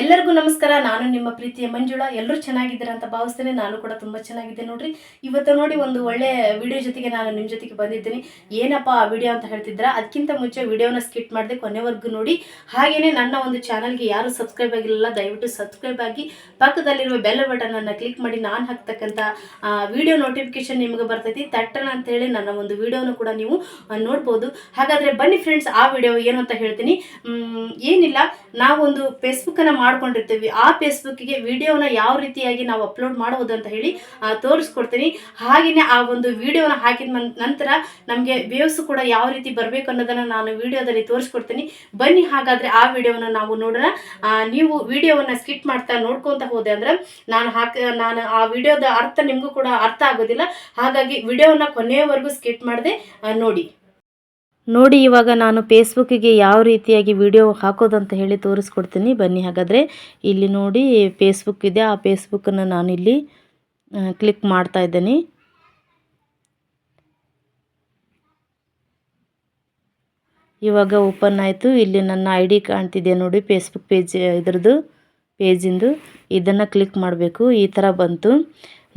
ಎಲ್ಲರಿಗೂ ನಮಸ್ಕಾರ. ನಾನು ನಿಮ್ಮ ಪ್ರೀತಿಯ ಮಂಜುಳಾ. ಎಲ್ಲರೂ ಚೆನ್ನಾಗಿದ್ದೀರಾ ಅಂತ ಭಾವಿಸ್ತೇನೆ. ನಾನು ಕೂಡ ತುಂಬ ಚೆನ್ನಾಗಿದ್ದೆ ನೋಡ್ರಿ. ಇವತ್ತು ನೋಡಿ ಒಂದು ಒಳ್ಳೆ ವಿಡಿಯೋ ಜೊತೆಗೆ ನಾನು ನಿಮ್ಮ ಜೊತೆಗೆ ಬಂದಿದ್ದೀನಿ. ಏನಪ್ಪ ಆ ವಿಡಿಯೋ ಅಂತ ಹೇಳ್ತಿದ್ರ ಅದಕ್ಕಿಂತ ಮುಂಚೆ ವಿಡಿಯೋನ ಸ್ಕಿಪ್ ಮಾಡಿದೆ ಕೊನೆವರೆಗೂ ನೋಡಿ. ಹಾಗೇನೆ ನನ್ನ ಒಂದು ಚಾನಲ್ಗೆ ಯಾರು ಸಬ್ಸ್ಕ್ರೈಬ್ ಆಗಿರಲಿಲ್ಲ ದಯವಿಟ್ಟು ಸಬ್ಸ್ಕ್ರೈಬ್ ಆಗಿ ಪಕ್ಕದಲ್ಲಿರುವ ಬೆಲ್ ಬಟನ್ ಅನ್ನು ಕ್ಲಿಕ್ ಮಾಡಿ. ನಾನು ಹಾಕ್ತಕ್ಕಂಥ ವಿಡಿಯೋ ನೋಟಿಫಿಕೇಶನ್ ನಿಮಗೆ ಬರ್ತೈತಿ. ತಟ್ಟಣ ಅಂತೇಳಿ ನನ್ನ ಒಂದು ವಿಡಿಯೋನ ಕೂಡ ನೀವು ನೋಡ್ಬೋದು. ಹಾಗಾದರೆ ಬನ್ನಿ ಫ್ರೆಂಡ್ಸ್, ಆ ವಿಡಿಯೋ ಏನು ಅಂತ ಹೇಳ್ತೀನಿ. ಏನಿಲ್ಲ. ನಾವೊಂದು ಫೇಸ್ಬುಕ್ಕನ್ನು ಮಾಡ್ಕೊಂಡಿರ್ತೀವಿ. ಆ ಫೇಸ್ಬುಕ್ಕಿಗೆ ವಿಡಿಯೋನ ಯಾವ ರೀತಿಯಾಗಿ ನಾವು ಅಪ್ಲೋಡ್ ಮಾಡುವುದು ಅಂತ ಹೇಳಿ ತೋರಿಸ್ಕೊಡ್ತೀನಿ. ಹಾಗೆಯೇ ಆ ಒಂದು ವಿಡಿಯೋನ ಹಾಕಿದ ನಂತರ ನಮಗೆ ವ್ಯೂಸ್ ಕೂಡ ಯಾವ ರೀತಿ ಬರಬೇಕು ಅನ್ನೋದನ್ನು ನಾನು ವಿಡಿಯೋದಲ್ಲಿ ತೋರಿಸ್ಕೊಡ್ತೀನಿ. ಬನ್ನಿ, ಹಾಗಾದರೆ ಆ ವಿಡಿಯೋನ ನಾವು ನೋಡೋಣ. ನೀವು ವಿಡಿಯೋವನ್ನು ಸ್ಕಿಪ್ ಮಾಡ್ತಾ ನೋಡ್ಕೊತ ಹೋದೆ ಅಂದ್ರೆ ನಾನು ಹಾಕ, ನಾನು ಆ ವಿಡಿಯೋದ ಅರ್ಥ ನಿಮಗೂ ಕೂಡ ಅರ್ಥ ಆಗೋದಿಲ್ಲ. ಹಾಗಾಗಿ ವಿಡಿಯೋನ ಕೊನೆಯವರೆಗೂ ಸ್ಕಿಪ್ ಮಾಡದೆ ನೋಡಿ. ನೋಡಿ ಇವಾಗ ನಾನು ಫೇಸ್ಬುಕ್ಕಿಗೆ ಯಾವ ರೀತಿಯಾಗಿ ವಿಡಿಯೋ ಹಾಕೋದು ಅಂತ ಹೇಳಿ ತೋರಿಸ್ಕೊಡ್ತೀನಿ. ಬನ್ನಿ ಹಾಗಾದರೆ ಇಲ್ಲಿ ನೋಡಿ ಫೇಸ್ಬುಕ್ ಇದೆ. ಆ ಫೇಸ್ಬುಕ್ಕನ್ನು ನಾನಿಲ್ಲಿ ಕ್ಲಿಕ್ ಮಾಡ್ತಾ ಇದ್ದೀನಿ. ಇವಾಗ ಓಪನ್ ಆಯಿತು. ಇಲ್ಲಿ ನನ್ನ ಐ ಡಿ ಕಾಣ್ತಿದೆ ನೋಡಿ ಫೇಸ್ಬುಕ್ ಪೇಜ್, ಇದ್ರದ್ದು, ಪೇಜಿಂದು. ಇದನ್ನು ಕ್ಲಿಕ್ ಮಾಡಬೇಕು. ಈ ಥರ ಬಂತು.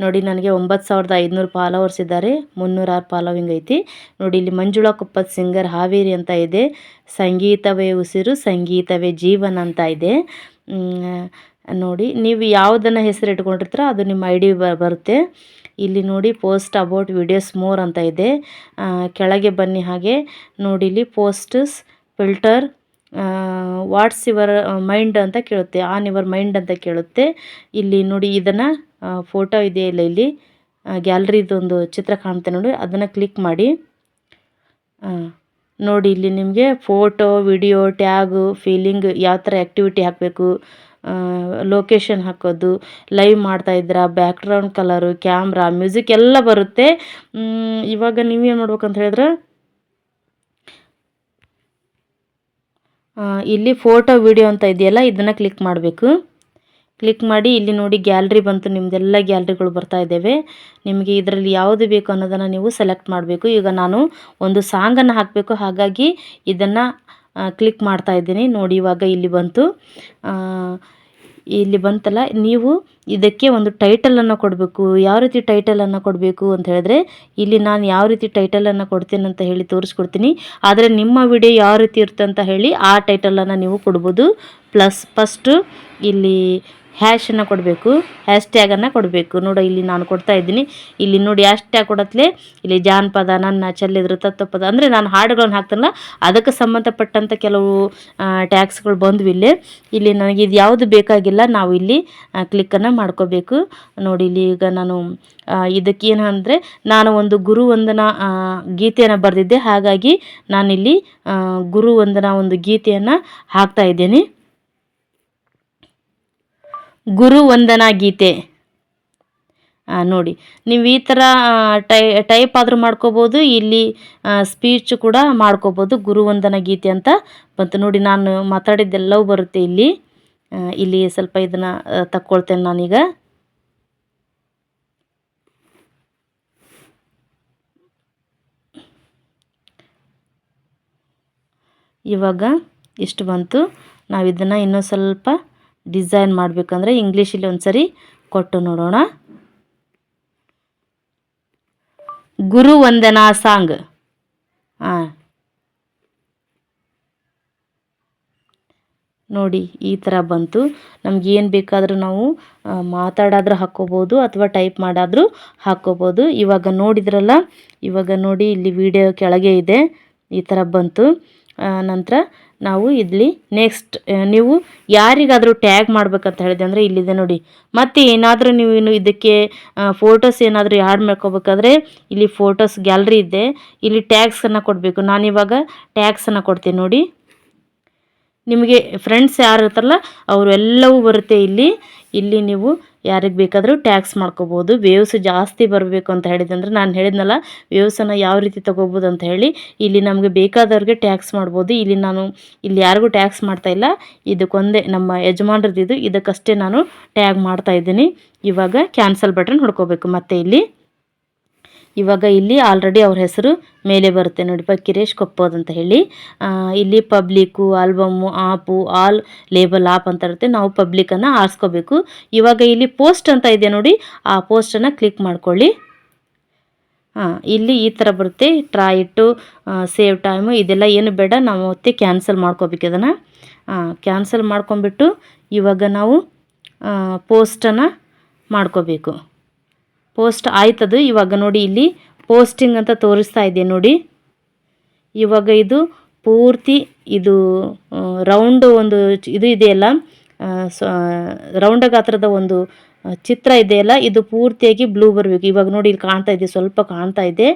ನೋಡಿ, ನನಗೆ ಒಂಬತ್ತು ಸಾವಿರದ ಐದುನೂರು ಫಾಲೋವರ್ಸ್ ಇದ್ದಾರೆ ಮುನ್ನೂರ ಆರು ಫಾಲೋವಿಂಗ್ ಐತಿ ನೋಡಿ, ಇಲ್ಲಿ ಮಂಜುಳಾ ಕುಪ್ಪತ್ ಸಿಂಗರ್ ಹಾವೇರಿ ಅಂತ ಇದೆ. ಸಂಗೀತವೇ ಉಸಿರು, ಸಂಗೀತವೇ ಜೀವನ ಅಂತ ಇದೆ. ನೋಡಿ, ನೀವು ಯಾವುದನ್ನು ಹೆಸರು ಇಟ್ಕೊಂಡಿರ್ತೀರೋ ಅದು ನಿಮ್ಮ ಐ ಡಿ ಬರುತ್ತೆ. ಇಲ್ಲಿ ನೋಡಿ, ಪೋಸ್ಟ್ ಅಬೌಟ್ ವಿಡಿಯೋಸ್ ಮೋರ್ ಅಂತ ಇದೆ. ಕೆಳಗೆ ಬನ್ನಿ ಹಾಗೆ. ನೋಡಿ, ಇಲ್ಲಿ posts filter what's your mind ಅಂತ ಕೇಳುತ್ತೆ. ಆನ್ ಯುವರ್ ಮೈಂಡ್ ಅಂತ ಕೇಳುತ್ತೆ. ಇಲ್ಲಿ ನೋಡಿ ಇದನ್ನು ಫೋಟೋ ಇದೆಯಲ್ಲ ಇಲ್ಲಿ ಗ್ಯಾಲ್ರಿದೊಂದು ಚಿತ್ರ ಕಾಣುತ್ತೆ ನೋಡಿ, ಅದನ್ನು ಕ್ಲಿಕ್ ಮಾಡಿ. ನೋಡಿ ಇಲ್ಲಿ ನಿಮಗೆ ಫೋಟೋ ವಿಡಿಯೋ ಟ್ಯಾಗು ಫೀಲಿಂಗ್ ಯಾವ ಥರ ಆ್ಯಕ್ಟಿವಿಟಿ ಹಾಕಬೇಕು. ಲೊಕೇಶನ್ ಹಾಕೋದು ಲೈವ್ ಮಾಡ್ತಾ ಇದ್ದೀರಾ ಬ್ಯಾಕ್ಗ್ರೌಂಡ್ ಕಲರು ಕ್ಯಾಮ್ರಾ ಮ್ಯೂಸಿಕ್ ಎಲ್ಲ ಬರುತ್ತೆ. ಇವಾಗ ನೀವೇನು ಮಾಡ್ಬೇಕಂತ ಹೇಳಿದ್ರೆ ಇಲ್ಲಿ ಫೋಟೋ, ವಿಡಿಯೋ ಅಂತ ಇದೆಯಲ್ಲ, ಇದನ್ನು ಕ್ಲಿಕ್ ಮಾಡಬೇಕು. ಕ್ಲಿಕ್ ಮಾಡಿ ಇಲ್ಲಿ ನೋಡಿ ಗ್ಯಾಲ್ರಿ ಬಂತು ನಿಮ್ಮದೆಲ್ಲ ಗ್ಯಾಲ್ರಿಗಳು ಬರ್ತಾ ಇದ್ದಾವೆ. ನಿಮಗೆ ಇದರಲ್ಲಿ ಯಾವುದು ಬೇಕು ಅನ್ನೋದನ್ನು ನೀವು ಸೆಲೆಕ್ಟ್ ಮಾಡಬೇಕು. ಈಗ ನಾನು ಒಂದು ಸಾಂಗನ್ನು ಹಾಕಬೇಕು, ಹಾಗಾಗಿ ಇದನ್ನು ಕ್ಲಿಕ್ ಮಾಡ್ತಾ ಇದ್ದೀನಿ. ನೋಡಿ, ಇವಾಗ ಇಲ್ಲಿ ಬಂತು. ಇಲ್ಲಿ ಬಂತಲ್ಲ, ನೀವು ಇದಕ್ಕೆ ಒಂದು ಟೈಟಲನ್ನು ಕೊಡಬೇಕು. ಯಾವ ರೀತಿ ಟೈಟಲನ್ನು ಕೊಡಬೇಕು ಅಂತ ಹೇಳಿದ್ರೆ, ಇಲ್ಲಿ ನಾನು ಯಾವ ರೀತಿ ಟೈಟಲನ್ನು ಕೊಡ್ತೀನಿ ಅಂತ ಹೇಳಿ ತೋರಿಸ್ಕೊಡ್ತೀನಿ. ಆದರೆ ನಿಮ್ಮ ವಿಡಿಯೋ ಯಾವ ರೀತಿ ಇರುತ್ತೆ ಅಂತ ಹೇಳಿ ಆ ಟೈಟಲನ್ನು ನೀವು ಕೊಡ್ಬೋದು. ಪ್ಲಸ್ ಫಸ್ಟು ಇಲ್ಲಿ ಹ್ಯಾಶನ್ನು ಕೊಡಬೇಕು ಹ್ಯಾಶ್ ಟ್ಯಾಗನ್ನು ಕೊಡಬೇಕು. ನೋಡಿ, ಇಲ್ಲಿ ನಾನು ಕೊಡ್ತಾ ಇದ್ದೀನಿ. ಇಲ್ಲಿ ನೋಡಿ ಹ್ಯಾಶ್ ಟ್ಯಾಗ್ ಕೊಡತ್ಲೆ. ಇಲ್ಲಿ ಜಾನಪದ, ನನ್ನ, ಚೆಲ್ಲಿದ್ರು ತತ್ವಪದ ಅಂದರೆ ನಾನು ಹಾಡುಗಳನ್ನು ಹಾಕ್ತಾನಲ್ಲ, ಅದಕ್ಕೆ ಸಂಬಂಧಪಟ್ಟಂಥ ಕೆಲವು ಟ್ಯಾಕ್ಸ್ಗಳು ಬಂದ್ವು ಇಲ್ಲಿ. ಇಲ್ಲಿ ನನಗೆ ಇದು ಯಾವುದು ಬೇಕಾಗಿಲ್ಲ, ನಾವು ಇಲ್ಲಿ ಕ್ಲಿಕ್ಕನ್ನು ಮಾಡ್ಕೋಬೇಕು. ನೋಡಿ, ಇಲ್ಲಿ ಈಗ ನಾನು ಇದಕ್ಕೇನು ಅಂದರೆ, ನಾನು ಒಂದು ಗುರು ವಂದನ ಗೀತೆಯನ್ನು ಬರೆದಿದ್ದೆ. ಹಾಗಾಗಿ ನಾನಿಲ್ಲಿ ಗುರು ವಂದನ ಒಂದು ಗೀತೆಯನ್ನು ಹಾಕ್ತಾ ಇದ್ದೇನೆ. ಗುರುವಂದನಾ ಗೀತೆ ನೋಡಿ, ನೀವು ಈ ಥರ ಟೈ, ಟೈಪ್ ಆದರೂ ಮಾಡ್ಕೋಬೋದು, ಇಲ್ಲಿ ಸ್ಪೀಚ್ ಕೂಡ ಮಾಡ್ಕೋಬೋದು ಗುರುವಂದನ ಗೀತೆ ಅಂತ ಬಂತು. ನೋಡಿ, ನಾನು ಮಾತಾಡಿದ್ದೆಲ್ಲವೂ ಬರುತ್ತೆ ಇಲ್ಲಿ. ಇಲ್ಲಿ ಸ್ವಲ್ಪ ಇದನ್ನು ತಕ್ಕೊಳ್ತೇನೆ ನಾನೀಗ. ಇವಾಗ ಇಷ್ಟು ಬಂತು. ನಾವು ಇದನ್ನು ಇನ್ನೂ ಸ್ವಲ್ಪ ಡಿಸೈನ್ ಮಾಡಬೇಕಂದ್ರೆ ಇಂಗ್ಲೀಷಲ್ಲಿ ಒಂದು ಸರಿ ಕೊಟ್ಟು ನೋಡೋಣ. ಗುರು ವಂದನಾ ಸಾಂಗ್. ಹಾಂ ನೋಡಿ, ಈ ಥರ ಬಂತು. ನಮ್ಗೆ ಏನು ಬೇಕಾದರೂ ನಾವು ಮಾತಾಡಾದರೂ ಹಾಕ್ಕೋಬೋದು ಅಥವಾ ಟೈಪ್ ಮಾಡಾದರೂ ಹಾಕ್ಕೋಬೋದು. ಇವಾಗ ನೋಡಿದ್ರಲ್ಲ, ಇವಾಗ ನೋಡಿ ಇಲ್ಲಿ ವಿಡಿಯೋ ಕೆಳಗೆ ಇದೆ. ಈ ಥರ ಬಂತು. ನಂತರ ನಾವು ಇಲ್ಲಿ ನೆಕ್ಸ್ಟ್ ನೀವು ಯಾರಿಗಾದರೂ ಟ್ಯಾಗ್ ಮಾಡ್ಬೇಕಂತ ಹೇಳಿದೆ ಅಂದರೆ ಇಲ್ಲಿದೆ ನೋಡಿ. ಮತ್ತು ಏನಾದರೂ ನೀವು ಇದಕ್ಕೆ ಫೋಟೋಸ್ ಏನಾದರೂ ಆ್ಯಡ್ ಮಾಡ್ಕೋಬೇಕಾದ್ರೆ ಇಲ್ಲಿ ಫೋಟೋಸ್ ಗ್ಯಾಲ್ರಿ ಇದೆ. ಇಲ್ಲಿ ಟ್ಯಾಗ್ಸನ್ನು ಕೊಡಬೇಕು. ನಾನಿವಾಗ ಟ್ಯಾಗ್ಸನ್ನು ಕೊಡ್ತೀನಿ ನೋಡಿ. ನಿಮಗೆ ಫ್ರೆಂಡ್ಸ್ ಯಾರು ಇರ್ತಾರಲ್ಲ, ಅವರು ಎಲ್ಲವೂ ಬರುತ್ತೆ ಇಲ್ಲಿ. ಇಲ್ಲಿ ನೀವು ಯಾರಿಗೆ ಬೇಕಾದರೂ ಟ್ಯಾಕ್ಸ್ ಮಾಡ್ಕೋಬೋದು. ವೇವ್ಸ್ ಜಾಸ್ತಿ ಬರಬೇಕು ಅಂತ ಹೇಳಿದಂದ್ರೆ ನಾನು ಹೇಳಿದ್ನಲ್ಲ ವೇವ್ಸನ್ನು ಯಾವ ರೀತಿ ತೊಗೋಬೋದು ಅಂತ ಹೇಳಿ, ಇಲ್ಲಿ ನಮಗೆ ಬೇಕಾದವ್ರಿಗೆ ಟ್ಯಾಕ್ಸ್ ಮಾಡ್ಬೋದು. ಇಲ್ಲಿ ನಾನು, ಇಲ್ಲಿ ಯಾರಿಗೂ ಟ್ಯಾಕ್ಸ್ ಮಾಡ್ತಾ ಇಲ್ಲ. ಇದಕ್ಕೊಂದೇ ನಮ್ಮ ಯಜಮಾನ್ರದ್ದು ಇದಕ್ಕಷ್ಟೇ ನಾನು ಟ್ಯಾಗ್ ಮಾಡ್ತಾ ಇದ್ದೀನಿ. ಇವಾಗ ಕ್ಯಾನ್ಸಲ್ ಬಟನ್ ಹೊಡ್ಕೋಬೇಕು. ಮತ್ತೆ ಇಲ್ಲಿ ಇವಾಗ ಇಲ್ಲಿ ಆಲ್ರೆಡಿ ಅವ್ರ ಹೆಸರು ಮೇಲೆ ಬರುತ್ತೆ ನೋಡಿಪ್ಪ ಕಿರೇಶ್ ಕೊಪ್ಪೋದ್ ಅಂತ ಹೇಳಿ. ಇಲ್ಲಿ public, album, app, all label app ಅಂತ ಇರುತ್ತೆ. ನಾವು ಪಬ್ಲಿಕನ್ನು ಆರಿಸ್ಕೋಬೇಕು. ಇವಾಗ ಇಲ್ಲಿ ಪೋಸ್ಟ್ ಅಂತ ಇದೆ ನೋಡಿ, ಆ ಪೋಸ್ಟನ್ನು ಕ್ಲಿಕ್ ಮಾಡ್ಕೊಳ್ಳಿ. ಹಾಂ ಇಲ್ಲಿ ಈ ಥರ ಬರುತ್ತೆ. ಟ್ರಾ ಇಟ್ಟು ಸೇವ್ ಟೈಮು ಇದೆಲ್ಲ ಏನು ಬೇಡ, ನಾವು ಮತ್ತೆ ಕ್ಯಾನ್ಸಲ್ ಮಾಡ್ಕೋಬೇಕು ಇದನ್ನು. ಕ್ಯಾನ್ಸಲ್ ಮಾಡ್ಕೊಂಬಿಟ್ಟು ಇವಾಗ ನಾವು ಪೋಸ್ಟನ್ನು ಮಾಡ್ಕೋಬೇಕು. ಪೋಸ್ಟ್ ಆಯ್ತದು. ಇವಾಗ ನೋಡಿ ಇಲ್ಲಿ ಪೋಸ್ಟಿಂಗ್ ಅಂತ ತೋರಿಸ್ತಾ ಇದೆ ನೋಡಿ. ಇವಾಗ ಇದು ಪೂರ್ತಿ ಇದು ರೌಂಡ್ ಒಂದು ಇದು ಇದೆಯಲ್ಲ ರೌಂಡ ಗಾತ್ರದ ಒಂದು ಚಿತ್ರ ಇದೆಯಲ್ಲ, ಇದು ಪೂರ್ತಿಯಾಗಿ ಬ್ಲೂ ಬರಬೇಕು. ಇವಾಗ ನೋಡಿ ಇಲ್ಲಿ ಕಾಣ್ತಾ ಇದೆ, ಸ್ವಲ್ಪ ಕಾಣ್ತಾ ಇದೆ.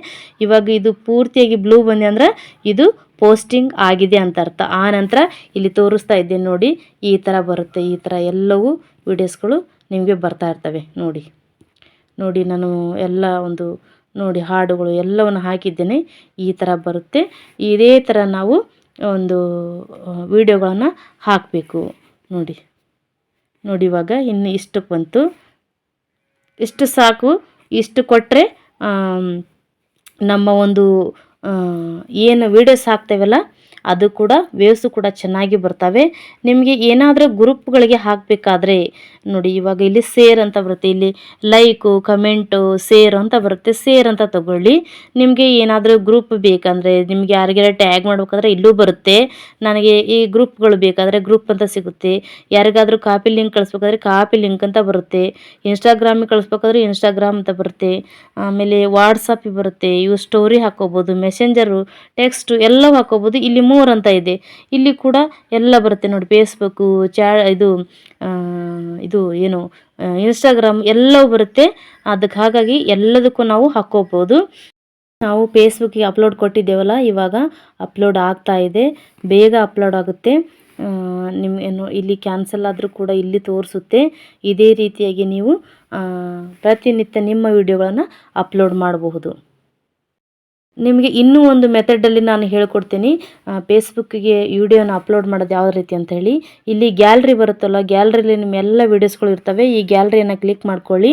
ಇವಾಗ ಇದು ಪೂರ್ತಿಯಾಗಿ ಬ್ಲೂ ಬಂದೆ ಅಂದರೆ ಇದು ಪೋಸ್ಟಿಂಗ್ ಆಗಿದೆ ಅಂತ ಅರ್ಥ. ಆ ನಂತರ ಇಲ್ಲಿ ತೋರಿಸ್ತಾ ಇದ್ದೇನೆ ನೋಡಿ, ಈ ಥರ ಬರುತ್ತೆ, ಈ ಥರ ಎಲ್ಲವೂ ವಿಡಿಯೋಸ್ಗಳು ನಿಮಗೆ ಬರ್ತಾ ಇರ್ತವೆ ನೋಡಿ. ನೋಡಿ ನಾನು ಎಲ್ಲ ಒಂದು ನೋಡಿ ಹಾಡುಗಳು ಎಲ್ಲವನ್ನು ಹಾಕಿದ್ದೇನೆ. ಈ ಥರ ಬರುತ್ತೆ. ಇದೇ ಥರ ನಾವು ಒಂದು ವೀಡಿಯೋಗಳನ್ನು ಹಾಕಬೇಕು. ನೋಡಿ. ನೋಡಿ ಇವಾಗ ಇನ್ನು ಇಷ್ಟಕ್ಕೆ ಬಂತು. ಇಷ್ಟು ಸಾಕು. ಇಷ್ಟು ಕೊಟ್ಟರೆ ನಮ್ಮ ಒಂದು ಏನು ವೀಡಿಯೋಸ್ ಹಾಕ್ತೇವಲ್ಲ ಅದು ಕೂಡ ವೇವ್ಸು ಕೂಡ ಚೆನ್ನಾಗಿ ಬರ್ತವೆ. ನಿಮಗೆ ಏನಾದರೂ ಗ್ರೂಪ್ಗಳಿಗೆ ಹಾಕಬೇಕಾದ್ರೆ ನೋಡಿ ಇವಾಗ ಇಲ್ಲಿ ಸೇರ್ ಅಂತ ಬರುತ್ತೆ. ಇಲ್ಲಿ ಲೈಕು ಕಮೆಂಟು ಸೇರ್ ಅಂತ ಬರುತ್ತೆ. ಸೇರ್ ಅಂತ ತಗೊಳ್ಳಿ. ನಿಮಗೆ ಏನಾದರೂ ಗ್ರೂಪ್ ಬೇಕಂದರೆ ನಿಮಗೆ ಯಾರಿಗಾರ ಟ್ಯಾಗ್ ಮಾಡ್ಬೇಕಾದ್ರೆ ಇಲ್ಲೂ ಬರುತ್ತೆ. ನನಗೆ ಈ ಗ್ರೂಪ್ಗಳು ಬೇಕಾದರೆ ಗ್ರೂಪ್ ಅಂತ ಸಿಗುತ್ತೆ. ಯಾರಿಗಾದರೂ ಕಾಪಿ ಲಿಂಕ್ ಕಳಿಸ್ಬೇಕಾದ್ರೆ ಕಾಪಿ ಲಿಂಕ್ ಅಂತ ಬರುತ್ತೆ. ಇನ್ಸ್ಟಾಗ್ರಾಮಿಗೆ ಕಳಿಸ್ಬೇಕಾದ್ರೆ ಇನ್ಸ್ಟಾಗ್ರಾಮ್ ಅಂತ ಬರುತ್ತೆ. ಆಮೇಲೆ ವಾಟ್ಸಪ್ಪಿಗೆ ಬರುತ್ತೆ. ಇವು ಸ್ಟೋರಿ ಹಾಕೋಬೋದು ಮೆಸೆಂಜರು ಟೆಕ್ಸ್ಟು ಎಲ್ಲವೂ ಹಾಕೋಬೋದು ಇಲ್ಲಿ ಮೂರ್ ಅಂತ ಇದೆ. ಇಲ್ಲಿ ಕೂಡ ಎಲ್ಲ ಬರುತ್ತೆ ನೋಡಿ ಫೇಸ್ಬುಕ್ಕು ಚಾ ಇದು ಇದು ಏನು ಇನ್ಸ್ಟಾಗ್ರಾಮ್ ಎಲ್ಲವೂ ಬರುತ್ತೆ. ಅದಕ್ಕೆ ಹಾಗಾಗಿ ಎಲ್ಲದಕ್ಕೂ ನಾವು ಹಾಕ್ಕೋಬೋದು. ನಾವು ಫೇಸ್ಬುಕ್ಕಿಗೆ ಅಪ್ಲೋಡ್ ಕೊಟ್ಟಿದ್ದೇವಲ್ಲ, ಇವಾಗ ಅಪ್ಲೋಡ್ ಆಗ್ತಾ ಇದೆ. ಬೇಗ ಅಪ್ಲೋಡ್ ಆಗುತ್ತೆ. ನಿಮ್ಮ ಏನು, ಇಲ್ಲಿ ಕ್ಯಾನ್ಸಲ್ ಆದರೂ ಕೂಡ ಇಲ್ಲಿ ತೋರಿಸುತ್ತೆ. ಇದೇ ರೀತಿಯಾಗಿ ನೀವು ಪ್ರತಿನಿತ್ಯ ನಿಮ್ಮ ವಿಡಿಯೋಗಳನ್ನು ಅಪ್ಲೋಡ್ ಮಾಡಬಹುದು. ನಿಮಗೆ ಇನ್ನೂ ಒಂದು ಮೆಥಡಲ್ಲಿ ನಾನು ಹೇಳ್ಕೊಡ್ತೀನಿ. ಫೇಸ್ಬುಕ್ಕಿಗೆ ವಿಡಿಯೋನ ಅಪ್ಲೋಡ್ ಮಾಡೋದು ಯಾವ ರೀತಿ ಅಂತ ಹೇಳಿ. ಇಲ್ಲಿ ಗ್ಯಾಲ್ರಿ ಬರುತ್ತಲ್ಲ, ಗ್ಯಾಲ್ರಿಲಿ ನಿಮ್ಮ ಎಲ್ಲ ವೀಡಿಯೋಸ್ಗಳು ಇರ್ತವೆ. ಈ ಗ್ಯಾಲ್ರಿಯನ್ನು ಕ್ಲಿಕ್ ಮಾಡ್ಕೊಳ್ಳಿ.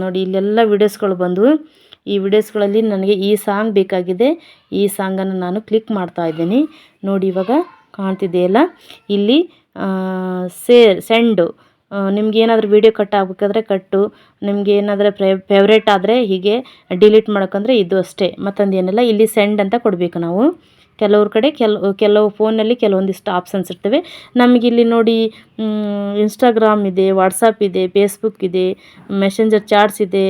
ನೋಡಿ, ಇಲ್ಲೆಲ್ಲ ವಿಡಿಯೋಸ್ಗಳು ಬಂದವು. ಈ ವಿಡಿಯೋಸ್ಗಳಲ್ಲಿ ನನಗೆ ಈ ಸಾಂಗ್ ಬೇಕಾಗಿದೆ. ಈ ಸಾಂಗನ್ನು ನಾನು ಕ್ಲಿಕ್ ಮಾಡ್ತಾ ಇದ್ದೀನಿ. ನೋಡಿ, ಇವಾಗ ಕಾಣ್ತಿದೆಯಲ್ಲ? ಇಲ್ಲಿ ಸೇ, ಸೆಂಡು. ನಿಮ್ಗೆ ಏನಾದರೂ ವೀಡಿಯೋ ಕಟ್ ಆಗಬೇಕಾದ್ರೆ ಕಟ್ಟು ನಿಮ್ಗೆ ಏನಾದರೂ ಫೇವ್ರೇಟ್ ಆದರೆ ಹೀಗೆ ಡಿಲೀಟ್ ಮಾಡೋಕ್ಕಂದ್ರೆ ಇದು ಅಷ್ಟೇ. ಮತ್ತೊಂದು ಏನಿಲ್ಲ, ಇಲ್ಲಿ ಸೆಂಡ್ ಅಂತ ಕೊಡಬೇಕು ನಾವು. ಕೆಲವ್ರ ಕಡೆ ಕೆಲವು ಕೆಲವು ಫೋನಲ್ಲಿ ಕೆಲವೊಂದಿಷ್ಟು ಆಪ್ಷನ್ಸ್ ಇರ್ತವೆ. ನಮಗಿಲ್ಲಿ ನೋಡಿ ಇನ್ಸ್ಟಾಗ್ರಾಮ್ ಇದೆ ವಾಟ್ಸಪ್ ಇದೆ ಫೇಸ್ಬುಕ್ ಇದೆ ಮೆಸೆಂಜರ್ ಚಾಟ್ಸ್ ಇದೆ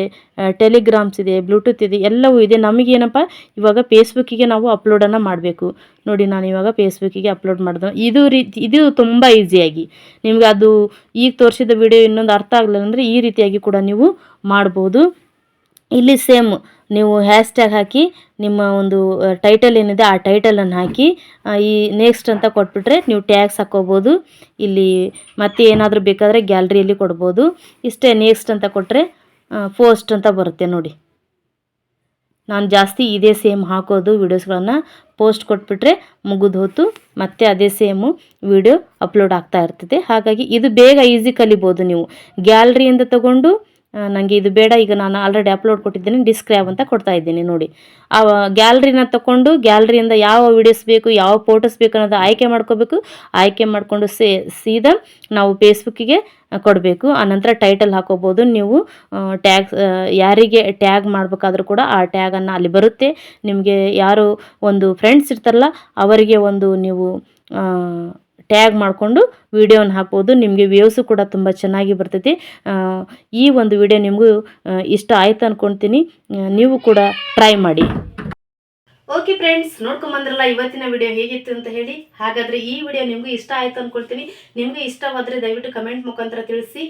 ಟೆಲಿಗ್ರಾಮ್ಸ್ ಇದೆ ಬ್ಲೂಟೂತ್ ಇದೆ, ಎಲ್ಲವೂ ಇದೆ. ನಮಗೇನಪ್ಪ ಇವಾಗ ಫೇಸ್ಬುಕ್ಕಿಗೆ ನಾವು ಅಪ್ಲೋಡನ್ನು ಮಾಡಬೇಕು. ನೋಡಿ, ನಾನು ಇವಾಗ ಫೇಸ್ಬುಕ್ಕಿಗೆ ಅಪ್ಲೋಡ್ ಮಾಡಿದೆ. ಇದು ರೀತಿ, ಇದು ತುಂಬ ಈಸಿಯಾಗಿ ನಿಮಗೆ ಅದು ಈಗ ತೋರಿಸಿದ ವಿಡಿಯೋ ಇನ್ನೊಂದು ಅರ್ಥ ಆಗಲಿಲ್ಲ ಅಂದರೆ ಈ ರೀತಿಯಾಗಿ ಕೂಡ ನೀವು ಮಾಡ್ಬೋದು. ಇಲ್ಲಿ ಸೇಮ್ ನೀವು ಹ್ಯಾಶ್ ಟ್ಯಾಗ್ ಹಾಕಿ ನಿಮ್ಮ ಒಂದು ಟೈಟಲ್ ಏನಿದೆ ಆ ಟೈಟಲನ್ನು ಹಾಕಿ ಈ ನೆಕ್ಸ್ಟ್ ಅಂತ ಕೊಟ್ಬಿಟ್ರೆ ನೀವು ಟ್ಯಾಗ್ಸ್ ಹಾಕೋಬೋದು. ಇಲ್ಲಿ ಮತ್ತೆ ಏನಾದರೂ ಬೇಕಾದರೆ ಗ್ಯಾಲ್ರಿಯಲ್ಲಿ ಕೊಡ್ಬೋದು. ಇಷ್ಟೇ ನೆಕ್ಸ್ಟ್ ಅಂತ ಕೊಟ್ಟರೆ ಪೋಸ್ಟ್ ಅಂತ ಬರುತ್ತೆ ನೋಡಿ. ನಾನು ಜಾಸ್ತಿ ಇದೇ ಸೇಮ್ ಹಾಕೋದು ವೀಡಿಯೋಸ್ಗಳನ್ನು ಪೋಸ್ಟ್ ಕೊಟ್ಬಿಟ್ರೆ ಮುಗಿದು ಹೋತು. ಮತ್ತೆ ಅದೇ ಸೇಮು ವಿಡಿಯೋ ಅಪ್ಲೋಡ್ ಆಗ್ತಾ ಇರ್ತದೆ. ಹಾಗಾಗಿ ಇದು ಬೇಗ ಈಸಿ ಕಲಿಬೋದು ನೀವು. ಗ್ಯಾಲ್ರಿಯಿಂದ ತಗೊಂಡು ನನಗೆ ಇದು ಬೇಡ, ಈಗ ನಾನು ಆಲ್ರೆಡಿ ಅಪ್ಲೋಡ್ ಕೊಟ್ಟಿದ್ದೀನಿ ಡಿಸ್ಕ್ರೈಬ್ ಅಂತ ಕೊಡ್ತಾ ಇದ್ದೀನಿ ನೋಡಿ. ಆ ಗ್ಯಾಲ್ರಿನ ತಗೊಂಡು ಗ್ಯಾಲ್ರಿಯಿಂದ ಯಾವ ವಿಡಿಯೋಸ್ ಬೇಕು, ಯಾವ ಫೋಟೋಸ್ ಬೇಕು ಅನ್ನೋದು ಆಯ್ಕೆ ಮಾಡ್ಕೋಬೇಕು. ಆಯ್ಕೆ ಮಾಡಿಕೊಂಡು ಸೇ, ಸೀದಾ ನಾವು ಫೇಸ್ಬುಕ್ಕಿಗೆ ಕೊಡಬೇಕು. ಆನಂತರ ಟೈಟಲ್ ಹಾಕೋಬೋದು. ನೀವು ಟ್ಯಾಗ್ ಯಾರಿಗೆ ಟ್ಯಾಗ್ ಮಾಡಬೇಕಾದ್ರೂ ಕೂಡ ಆ ಟ್ಯಾಗನ್ನು ಅಲ್ಲಿ ಬರುತ್ತೆ. ನಿಮಗೆ ಯಾರು ಒಂದು ಫ್ರೆಂಡ್ಸ್ ಇರ್ತಾರಲ್ಲ, ಅವರಿಗೆ ಒಂದು ನೀವು ಟ್ಯಾಗ್ ಮಾಡಿಕೊಂಡು ವಿಡಿಯೋನ ಹಾಕ್ಬೋದು. ನಿಮಗೆ ವ್ಯೂಸು ಕೂಡ ತುಂಬ ಚೆನ್ನಾಗಿ ಬರ್ತೈತಿ. ಈ ಒಂದು ವಿಡಿಯೋ ನಿಮಗೂ ಇಷ್ಟ ಆಯ್ತು ಅಂದ್ಕೊಳ್ತೀನಿ ನೀವು ಕೂಡ ಟ್ರೈ ಮಾಡಿ. ಓಕೆ ಫ್ರೆಂಡ್ಸ್ ನೋಡ್ಕೊಂಬಂದ್ರಲ್ಲ ಇವತ್ತಿನ ವಿಡಿಯೋ ಹೇಗಿತ್ತು ಅಂತ ಹೇಳಿ. ಹಾಗಾದ್ರೆ ಈ ವಿಡಿಯೋ ನಿಮಗೂ ಇಷ್ಟ ಆಯ್ತು ಅನ್ಕೊಳ್ತೀನಿ. ನಿಮಗೆ ಇಷ್ಟವಾದ್ರೆ ದಯವಿಟ್ಟು ಕಮೆಂಟ್ ಮುಖಾಂತರ ತಿಳಿಸಿ.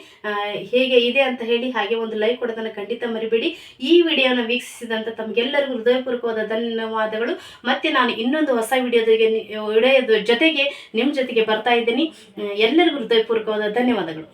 ಹೇಗೆ ಇದೆ ಅಂತ ಹೇಳಿ, ಹಾಗೆ ಒಂದು ಲೈಕ್ ಕೊಡೋದನ್ನ ಖಂಡಿತ ಮರಿಬೇಡಿ. ಈ ವಿಡಿಯೋನ ವೀಕ್ಷಿಸಿದಂತ ತಮಗೆಲ್ಲರಿಗೂ ಹೃದಯಪೂರ್ವಕವಾದ ಧನ್ಯವಾದಗಳು. ಮತ್ತೆ ನಾನು ಇನ್ನೊಂದು ಹೊಸ ವಿಡಿಯೋದಿಗೆ ವಿಡಿಯೋದ ಜೊತೆಗೆ ನಿಮ್ಮ ಜೊತೆಗೆ ಬರ್ತಾ ಇದ್ದೀನಿ. ಎಲ್ಲರಿಗೂ ಹೃದಯಪೂರ್ವಕವಾದ ಧನ್ಯವಾದಗಳು.